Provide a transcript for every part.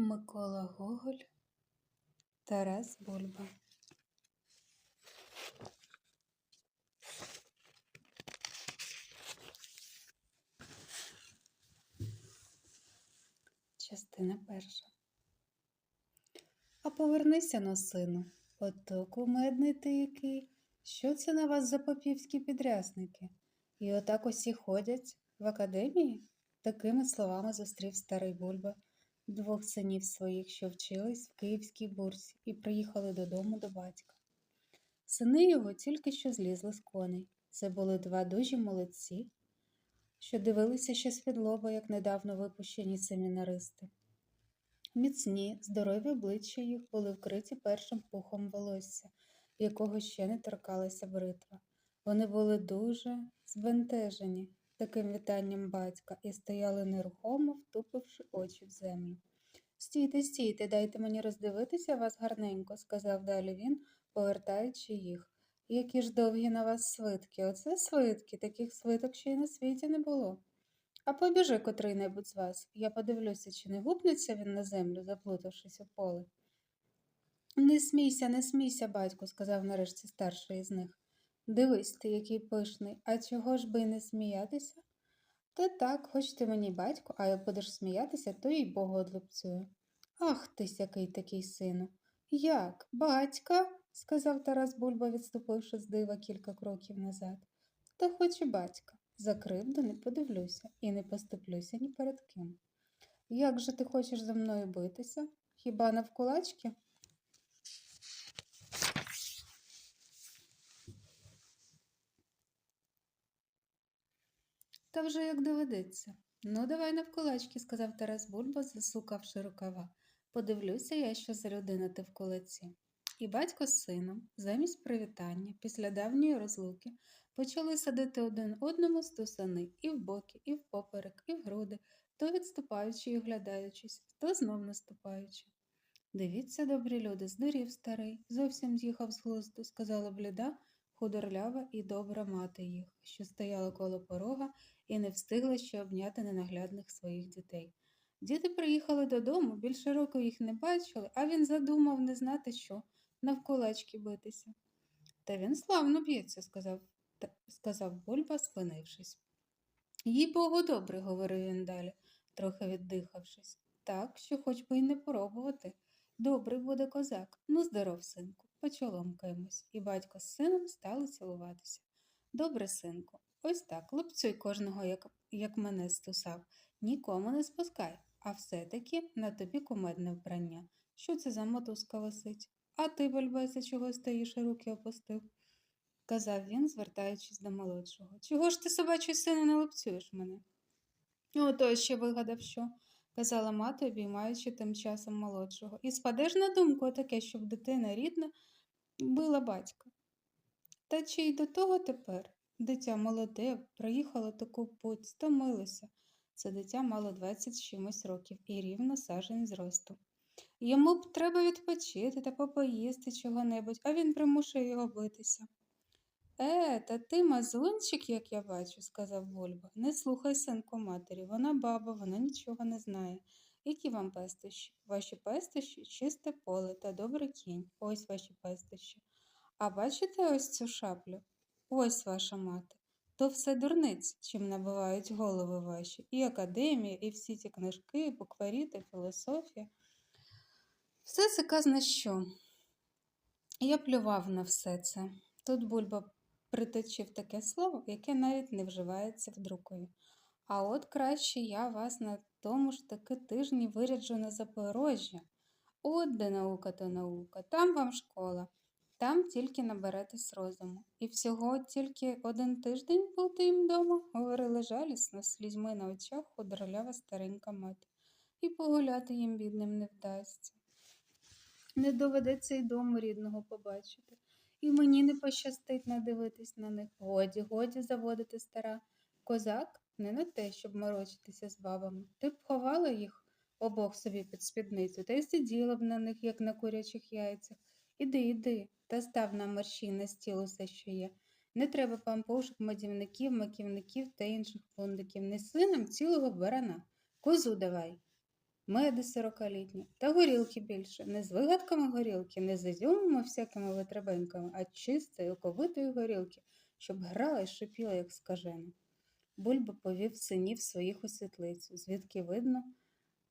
Микола Гоголь, Тарас Бульба. Частина перша. А повернися на сину, ото кумедний ти який. Що це на вас за попівські підрясники? І отак усі ходять в академії? Такими словами зустрів старий Бульба двох синів своїх, що вчились в київській бурсі, і приїхали додому до батька. Сини його тільки що злізли з коней. Це були два дужі молодці, що дивилися ще з лоба, як недавно випущені семінаристи. Міцні, здорові обличчя їх були вкриті першим пухом волосся, якого ще не торкалася бритва. Вони були дуже збентежені таким вітанням батька і стояли нерухомо, втупивши очі в землю. Стійте, стійте, дайте мені роздивитися вас гарненько, сказав далі він, повертаючи їх. Які ж довгі на вас свитки. Оце свитки, таких свиток ще й на світі не було. А побіжи котрий небудь з вас. Я подивлюся, чи не гупнеться він на землю, заплутавшись у поле. Не смійся, не смійся, батько, сказав нарешті старший із них. Дивись ти, який пишний, а чого ж би й не сміятися? То так, хоч ти мені батько, а як будеш сміятися, то їй богу одлупцюю. Ах ти який такий сину. Як? Батька? сказав Тарас Бульба, відступивши з дива кілька кроків назад. Та хоч і батька. За кривду не подивлюся і не поступлюся ні перед ким. Як же ти хочеш за мною битися? Хіба навкулачки? Та вже як доведеться. Ну, давай навкулачки, сказав Тарас Бульба, засукавши рукава. Подивлюся я, що за людина ти в кулаці. І батько з сином, замість привітання, після давньої розлуки, почали садити один одному стусани і в боки, і в поперек, і в груди, то відступаючи і оглядаючись, то знов наступаючи. Дивіться, добрі люди, здурів старий, зовсім з'їхав з глузду, сказала бліда, худорлява і добра мати їх, що стояла коло порога і не встигла ще обняти ненаглядних своїх дітей. Діти приїхали додому, більше року їх не бачили, а він задумав не знати що, навколачки битися. Та він славно б'ється, сказав, сказав Бульба, спинившись. Їй богу добре, говорив він далі, трохи віддихавшись. Так, що хоч би й не пробувати. Добрий буде козак. Ну, здоров, синку, почоломкаємось. І батько з сином стали цілуватися. Добре, синку, ось так, лупцюй кожного, як, як мене стусав. Нікому не спускай, а все-таки на тобі кумедне вбрання. Що це за мотузка висить? А ти, бальбеся, чого стоїш і руки опустив? казав він, звертаючись до молодшого. Чого ж ти, собачий сину, не лупцюєш мене? Ото ще вигадав що, казала мати, обіймаючи тим часом молодшого. І спадеш на думку таке, щоб дитина рідна била батька. Та чи й до того тепер? Дитя молоде, проїхало таку путь, стомилося. Це дитя мало двадцять чимось років і рівно сажень зросту. Йому б треба відпочити та попоїсти чого-небудь, а він примушує його битися. Е, та ти мазунчик, як я бачу, сказав Вольба. Не слухай синку матері, вона баба, вона нічого не знає. Які вам пестощі? Ваші пестощі чисте поле та добрий кінь. Ось ваші пестощі. А бачите ось цю шаплю? Ось ваша мати. То все дурниць, чим набивають голови ваші, і академія, і всі ці книжки, і букварі та філософія. Все це казна що. Я плював на все це. Тут Бульба приточив таке слово, яке навіть не вживається в друкові. А от краще я вас на тому ж таки тижні виряджу на Запорожжя. От де наука то наука, там вам школа, там тільки наберетесь розуму. І всього тільки один тиждень бути їм вдома, говорили жалісно, слізьми на очах худорлява старенька мати. І погуляти їм бідним не вдасться. Не доведеться й дому рідного побачити. І мені не пощастить надивитись на них. Годі, годі заводити стара. Козак не на те, щоб морочитися з бабами. Ти б ховала їх обох собі під спідницю та й сиділа б на них, як на курячих яйцях. Іди, іди, та став на мерщій на стіл усе, що є. Не треба пампушок, мадівників, маківників та інших фундиків. Не синам цілого барана. Козу давай. Меди сорокалітні, та горілки більше, не з вигадками горілки, не з ізюмами всякими витребеньками, а чистої, оковитої горілки, щоб грала і шипіла, як скажена. Бульба повів синів своїх у світлицю, звідки видно,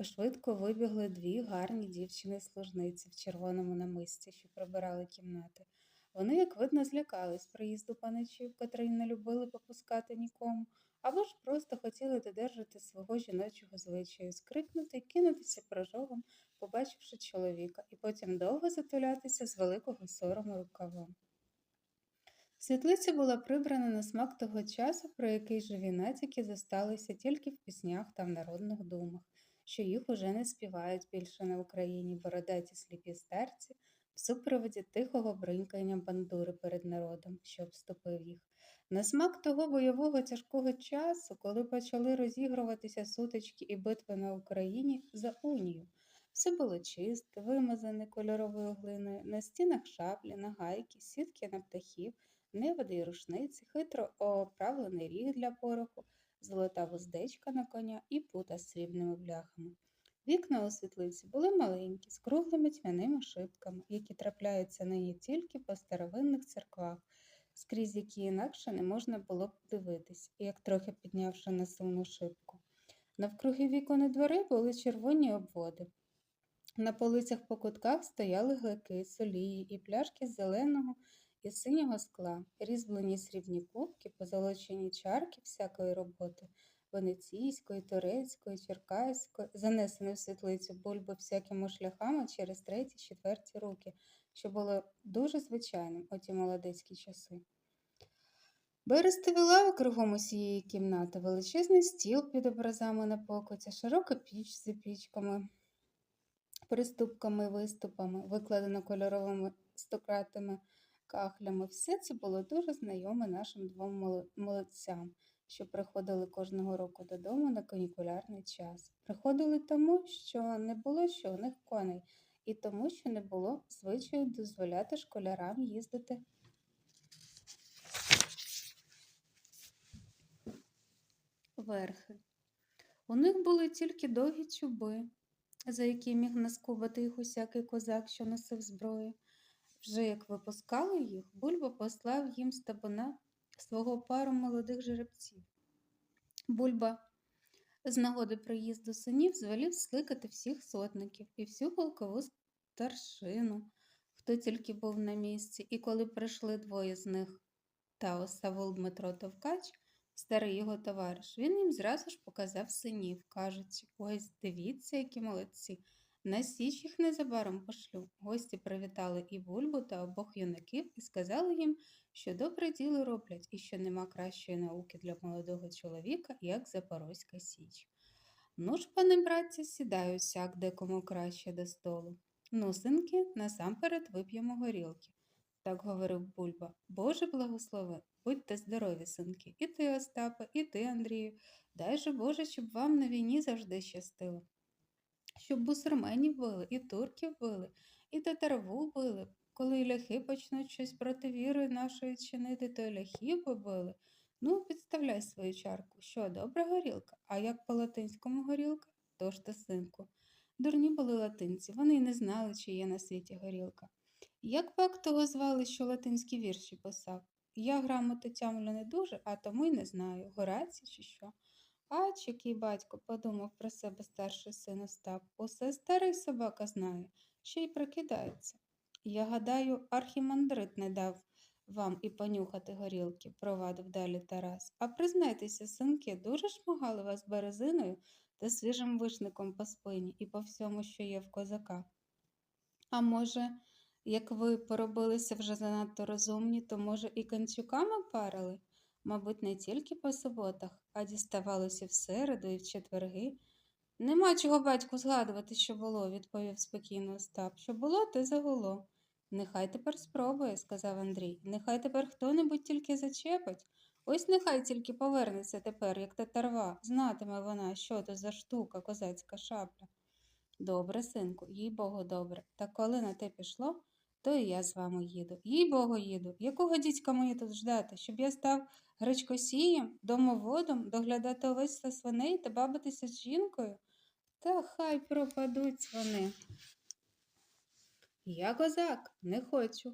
швидко вибігли дві гарні дівчини-служниці в червоному намисті, що прибирали кімнати. Вони, як видно, злякались приїзду паничів, котрий не любили попускати нікому, або ж просто хотіли додержати свого жіночого звичаю, скрикнути і кинутися прожогом, побачивши чоловіка, і потім довго затулятися з великого сорому рукавом. Світлиця була прибрана на смак того часу, про який живі натяки зосталися тільки в піснях та в народних думах, що їх уже не співають більше на Україні бородаті сліпі старці в супроводі тихого бринькання бандури перед народом, що обступив їх. На смак того бойового тяжкого часу, коли почали розігруватися сутички і битви на Україні за унію. Все було чисте, вимазане кольоровою глиною, на стінах шаблі, нагайки, сітки на птахів, неводи й рушниці, хитро оправлений ріг для пороху, золота вуздечка на коня і пута з срібними бляхами. Вікна у світлиці були маленькі, з круглими тьмяними шибками, які трапляються нині тільки по старовинних церквах, скрізь які інакше не можна було б дивитись, як трохи піднявши насувну шибку. Навкруги вікон і дверей були червоні обводи. На полицях по кутках стояли глеки, солії і пляшки з зеленого і синього скла, різьблені срібні кубки, позолочені чарки всякої роботи, венеційської, турецької, черкаської, занесені в світлицю бульби всякими шляхами через треті, четверті руки, що було дуже звичайним у ті молодецькі часи. Берестові лави кругом усієї кімнати, величезний стіл під образами на покоті, широка піч з пічками, приступками виступами, викладена кольоровими стократими кахлями. Все це було дуже знайоме нашим двом молодцям, що приходили кожного року додому на канікулярний час. Приходили тому, що не було ще у них коней, і тому, що не було звичаю дозволяти школярам їздити. Верхи. У них були тільки довгі чуби, за які міг наскубати їх усякий козак, що носив зброю. Вже як випускали їх, Бульба послав їм з табуна свого пару молодих жеребців. Бульба з нагоди приїзду синів звелів скликати всіх сотників і всю полкову старшину, хто тільки був на місці, і коли прийшли двоє з них та Осавул Дмитро Товкач, старий його товариш, він їм зразу ж показав синів, кажучи, ось дивіться, які молодці. На січ їх незабаром пошлю. Гості привітали і бульбу та обох юнаків і сказали їм, що добре діло роблять і що нема кращої науки для молодого чоловіка, як Запорозька Січ. Ну ж, пане братці, сідаю сяк декому краще до столу. Ну, синки, насамперед вип'ємо горілки. Так говорив Бульба. Боже благослови, будьте здорові, синки, і ти, Остапе, і ти, Андрію. Дай же Боже, щоб вам на війні завжди щастило щоб бусурменів били, і турків били, і татарову били. Коли ляхи почнуть щось проти віри нашої чинити, то ляхів побили. Ну, підставляй свою чарку. Що, добра горілка? А як по латинському горілка? То синку. Дурні були латинці, вони й не знали, чи є на світі горілка. Як пак того звали, що латинські вірші писав? Я грамоту тямлю не дуже, а тому й не знаю, Горацій чи що. Ач, який батько подумав про себе старший син Остап. Усе старий собака знає, ще й прокидається. Я гадаю, архімандрит не дав вам і понюхати горілки, провадив далі Тарас. А признайтеся, синки, дуже шмагали вас березиною та свіжим вишником по спині і по всьому, що є в козака. А може, як ви поробилися вже занадто розумні, то, може, і канцюками парили? Мабуть, не тільки по суботах, а діставалося в середу і в четверги. Нема чого батьку згадувати, що було, відповів спокійно Остап. Що було, те загуло. Нехай тепер спробує, сказав Андрій. Нехай тепер хто небудь тільки зачепить. Ось нехай тільки повернеться тепер, як татарва, знатиме вона, що то за штука, козацька шапля. Добре, синку, їй богу, добре. Та коли на те пішло, то і я з вами їду. Їй богу їду. Якого дідька мені тут ждати, щоб я став гречкосієм, домоводом, доглядати овець та свиней та бабитися з жінкою? Та хай пропадуть вони. Я козак, не хочу.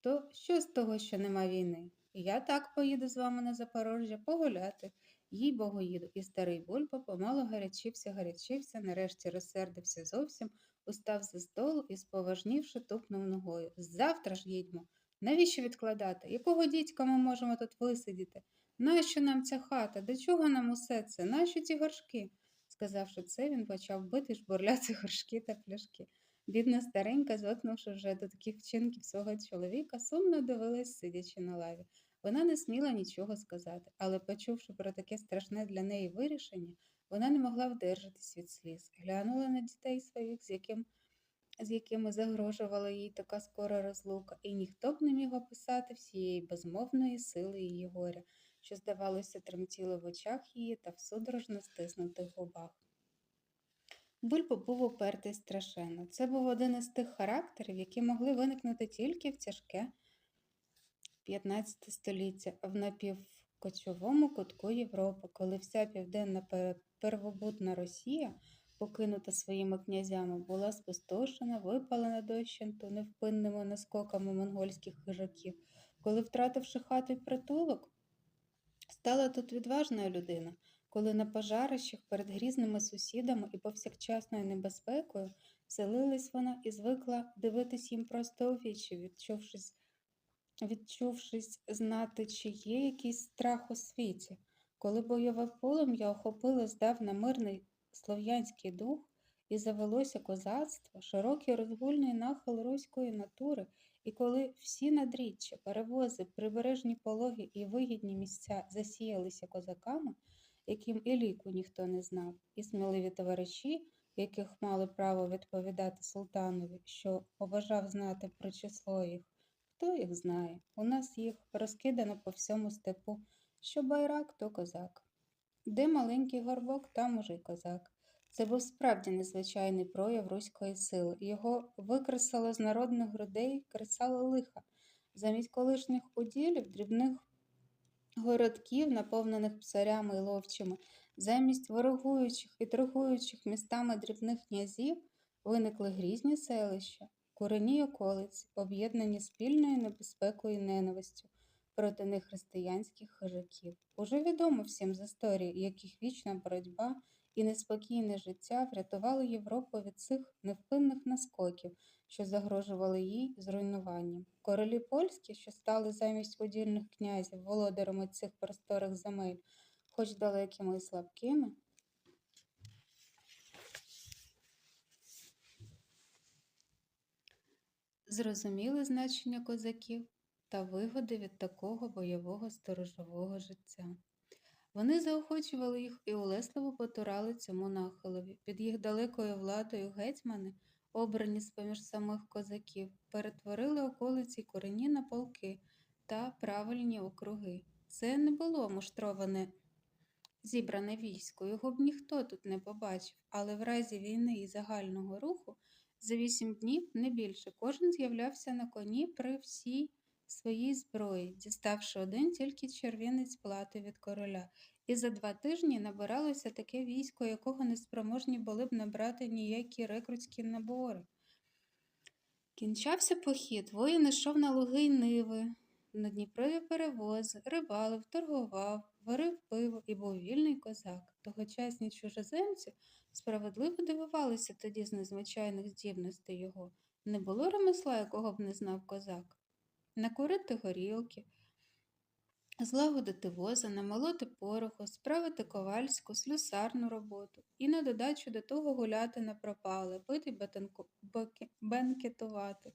То що з того, що нема війни? Я так поїду з вами на Запорожжя погуляти. Їй богу їду. І старий Бульба помало гарячився, гарячився, нарешті розсердився зовсім, устав за столу і, споважнівши, тупнув ногою. Завтра ж їдьмо. Навіщо відкладати? Якого дідька ми можемо тут висидіти? Нащо нам ця хата? До чого нам усе це? Нащо ці горшки? Сказавши це, він почав бити жбурляти горшки та пляшки. Бідна старенька, звикнувши вже до таких вчинків свого чоловіка, сумно дивилась, сидячи на лаві. Вона не сміла нічого сказати, але, почувши про таке страшне для неї вирішення, вона не могла вдержатись від сліз. Глянула на дітей своїх, з яким з якими загрожувала їй така скора розлука, і ніхто б не міг описати всієї безмовної сили її горя, що, здавалося, тремтіло в очах її та в судорожно стиснутих губах. Бульбо був упертий страшенно. Це був один із тих характерів, які могли виникнути тільки в тяжке 15 століття в напівкочовому кутку Європи, коли вся південна первобутна Росія, покинута своїми князями, була спустошена, випалена дощенту невпинними наскоками монгольських хижаків, коли, втративши хату й притулок, стала тут відважною людина коли на пожарищах перед грізними сусідами і повсякчасною небезпекою вселилась вона і звикла дивитись їм просто у вічі, відчувшись, відчувшись знати, чи є якийсь страх у світі, коли бойове полум'я охопило здавна мирний слов'янський дух і завелося козацтво, широкий розгульний нахил руської натури, і коли всі надріччя, перевози, прибережні пологи і вигідні місця засіялися козаками яким і ліку ніхто не знав, і сміливі товариші, яких мали право відповідати султанові, що побажав знати про число їх. Хто їх знає? У нас їх розкидано по всьому степу, що байрак, то козак. Де маленький горбок, там уже й козак. Це був справді незвичайний прояв руської сили. Його викресало з народних грудей, кресало лиха. Замість колишніх уділів, дрібних городків, наповнених псарями і ловчими, замість ворогуючих і торгуючих містами дрібних князів виникли грізні селища, курені околиці, об'єднані спільною небезпекою і ненавистю проти нехристиянських хижаків. Уже відомо всім з історії, яких вічна боротьба і неспокійне життя врятували Європу від цих невпинних наскоків, що загрожували їй зруйнуванням. Королі польські, що стали замість удільних князів володарами цих просторих земель, хоч далекими і слабкими, зрозуміли значення козаків та вигоди від такого бойового сторожового життя. Вони заохочували їх і улесливо потурали цьому нахилові. Під їх далекою владою гетьмани, обрані з поміж самих козаків, перетворили околиці корені на полки та правильні округи. Це не було муштроване зібране військо, його б ніхто тут не побачив, але в разі війни і загального руху за вісім днів не більше. Кожен з'являвся на коні при всій своїй зброї, діставши один тільки червінець плати від короля, і за два тижні набиралося таке військо, якого не спроможні були б набрати ніякі рекрутські набори. Кінчався похід, воїн йшов на луги й ниви, на Дніпрові перевози, рибалив, торгував, варив пиво і був вільний козак. Тогочасні чужоземці справедливо дивувалися тоді з незвичайних здібностей його. Не було ремесла, якого б не знав козак накурити горілки, злагодити воза, намолоти пороху, справити ковальську, слюсарну роботу і на додачу до того гуляти на пропале, пити бенкетувати,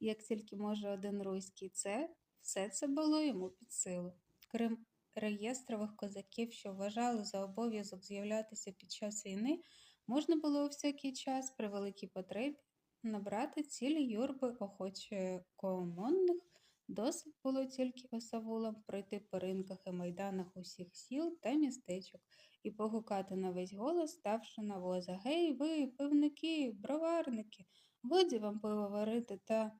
як тільки може один руський. Це все це було йому під силу. Крім реєстрових козаків, що вважали за обов'язок з'являтися під час війни, можна було у всякий час при великій потребі набрати цілі юрби охочекомонних Досить було тільки осавулам пройти по ринках і майданах усіх сіл та містечок і погукати на весь голос, ставши на воза Гей, ви, пивники, броварники, годі вам пиво варити та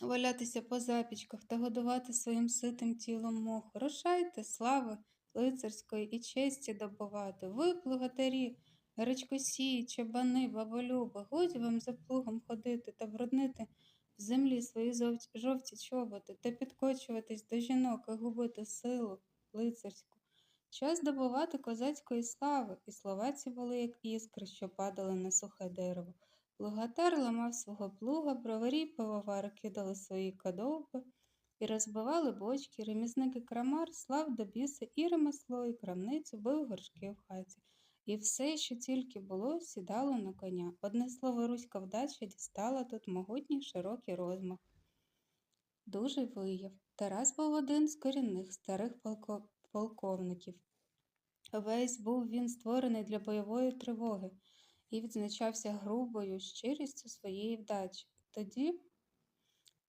валятися по запічках та годувати своїм ситим тілом моху. Рушайте, слави лицарської і честі добувати, ви, плугатарі, Гречкосії, чабани, баболюби, годі вам за плугом ходити та бруднити в землі свої жовті чоботи та підкочуватись до жінок і губити силу лицарську. Час добувати козацької слави, і слова ці були, як іскри, що падали на сухе дерево. Плугатар ламав свого плуга, броварі пивовари кидали свої кадовби і розбивали бочки, ремізники крамар, слав до біса і ремесло, і крамницю, бив горшки в хаті. І все, що тільки було, сідало на коня. Одне слово, руська вдача дістала тут могутній широкий розмах. Дужий вияв. Тарас був один з корінних старих полко- полковників. Весь був він створений для бойової тривоги і відзначався грубою щирістю своєї вдачі. Тоді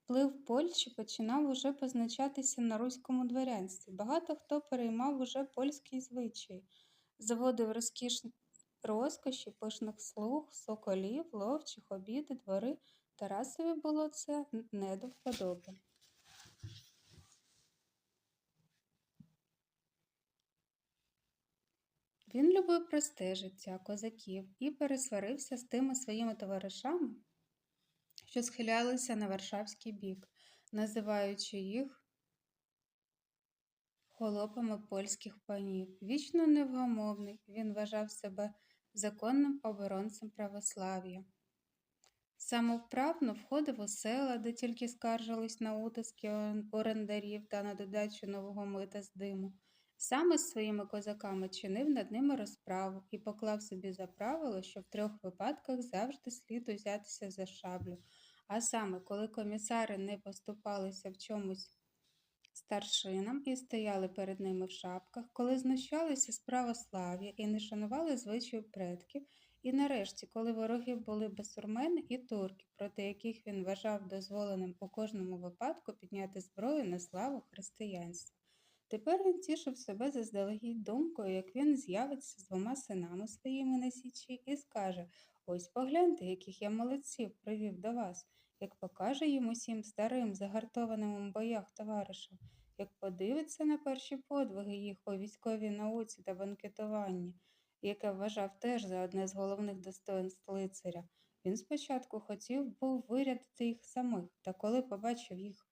вплив Польщі починав уже позначатися на руському дворянстві. Багато хто переймав уже польський звичай, заводив розкішні розкоші, пишних слуг, соколів, ловчих, обіди, двори. Тарасові було це не до вподоби. Він любив просте життя козаків і пересварився з тими своїми товаришами, що схилялися на варшавський бік, називаючи їх холопами польських панів. Вічно невгамовний, він вважав себе законним оборонцем православ'я. Самовправно входив у села, де тільки скаржились на утиски орендарів та на додачу нового мита з диму. Саме з своїми козаками чинив над ними розправу і поклав собі за правило, що в трьох випадках завжди слід узятися за шаблю. А саме, коли комісари не поступалися в чомусь старшинам і стояли перед ними в шапках, коли знущалися з православ'я і не шанували звичаю предків, і нарешті, коли вороги були басурмени і турки, проти яких він вважав дозволеним у кожному випадку підняти зброю на славу християнства. Тепер він тішив себе заздалегідь думкою, як він з'явиться з двома синами своїми на січі і скаже Ось погляньте, яких я молодців привів до вас, як покаже їм усім старим, загартованим у боях товаришам, як подивиться на перші подвиги їх у військовій науці та банкетуванні, яке вважав теж за одне з головних достоинств лицаря. Він спочатку хотів був вирядити їх самих, та коли побачив їх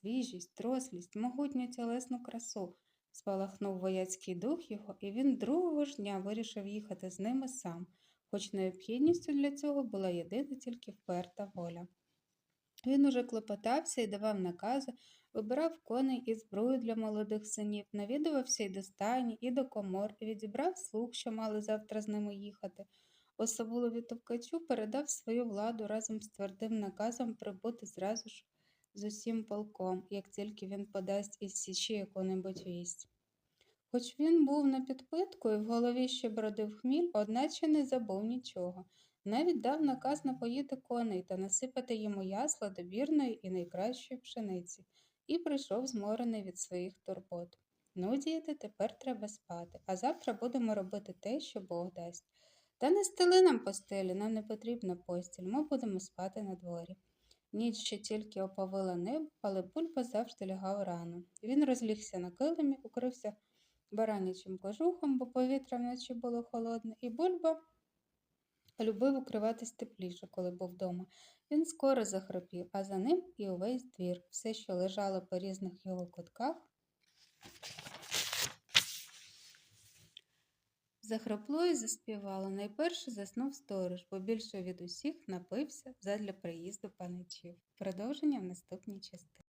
свіжість, рослість, могутню тілесну красу, спалахнув вояцький дух його, і він другого ж дня вирішив їхати з ними сам, хоч необхідністю для цього була єдина тільки вперта воля. Він уже клопотався і давав накази, вибирав коней і зброю для молодих синів, навідувався і до стайні, і до комор, і відібрав слуг, що мали завтра з ними їхати. Особливі Товкачу передав свою владу разом з твердим наказом прибути зразу ж з усім полком, як тільки він подасть із січі яку-небудь вість. Хоч він був на підпитку і в голові ще бродив хміль, одначе не забув нічого. Навіть дав наказ напоїти коней та насипати йому ясла добірної і найкращої пшениці, і прийшов зморений від своїх турбот. Ну, діти, тепер треба спати, а завтра будемо робити те, що Бог дасть. Та не стели нам постелі, нам не потрібна постіль, ми будемо спати на дворі. Ніч ще тільки оповила небо, але бульба завжди лягав рано. Він розлігся на килимі, укрився баранячим кожухом, бо повітря вночі було холодне, і бульба любив укриватись тепліше, коли був вдома. Він скоро захропів, а за ним і увесь двір, все, що лежало по різних його кутках. Захропло і заспівало. Найперше заснув сторож, бо більше від усіх напився задля приїзду паничів. Продовження в наступній частині.